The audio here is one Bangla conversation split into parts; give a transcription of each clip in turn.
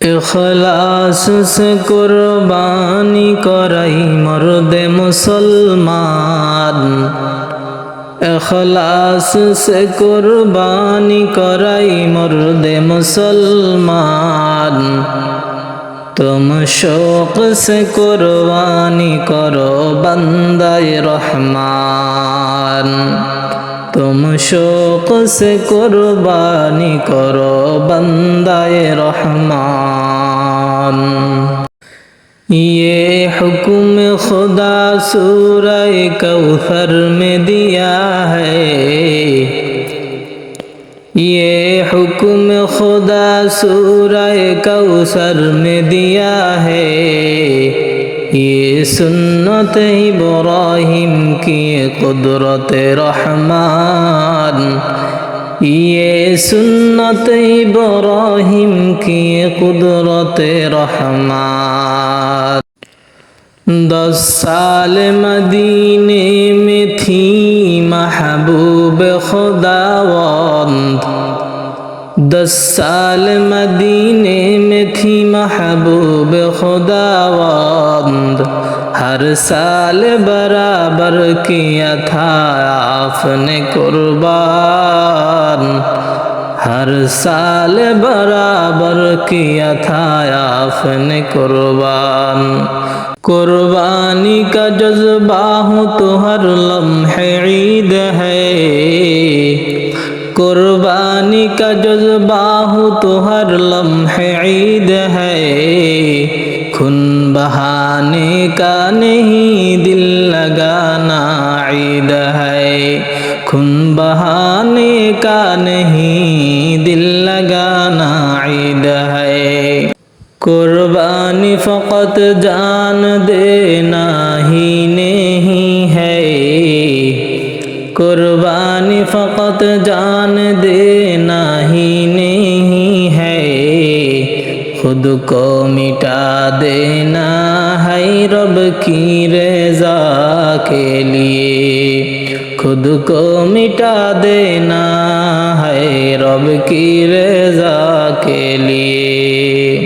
এখলাস সে কুরবানি করাই মরদে মুসলমান। এখলাস সে কুরবানি করাই মরদে মুসলমান। তুম শোক সে কুরবানি করো বন্দায় রহমান। তুম শোক সে কোরবানি করো বন্দায় রহমান یہ حکم خدا سورہ کوثر میں دیا ہے یہ حکم خدا سورہ کوثر میں دیا ہے সুন্নত ইব্রাহিম কি কুদরত রহমান? ইয়ে সুন্নত ইব্রাহিম কি কুদরত রহমান? দশ সাল মদিনে মে থি মহবুব খুদাওয়ন্ত दस साल मदीने में थी महबूब खुदावंद हर साल बराबर किया था आपने कुर्बान हर साल बराबर किया था आपने कुर्बान कुर्बानी का जज्बा हो तो हर लम्हे ईद है قربانی کا جذبہ ہو تو ہر لمحے عید ہے خون بہانے کا نہیں دل لگانا عید ہے خون بہانے کا نہیں دل لگانا عید ہے قربانی فقط جان دینا ہی نہیں ہے قربانی فقط جان देना ही नहीं है खुद को मिटा देना है रब की रज़ा के लिए खुद को मिटा देना है रब की रज़ा के लिए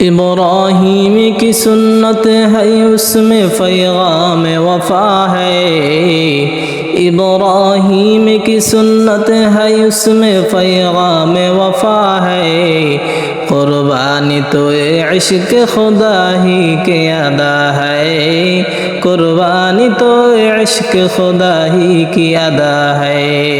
इब्राहिम की सुन्नत है उसमें फ़ैगाम वफ़ा है ابراہیم کی سنت ہے اس میں پیغام وفا ہے قربانی تو عشق خدا ہی کے ادا ہے قربانی تو عشق خدا ہی کی ادا ہے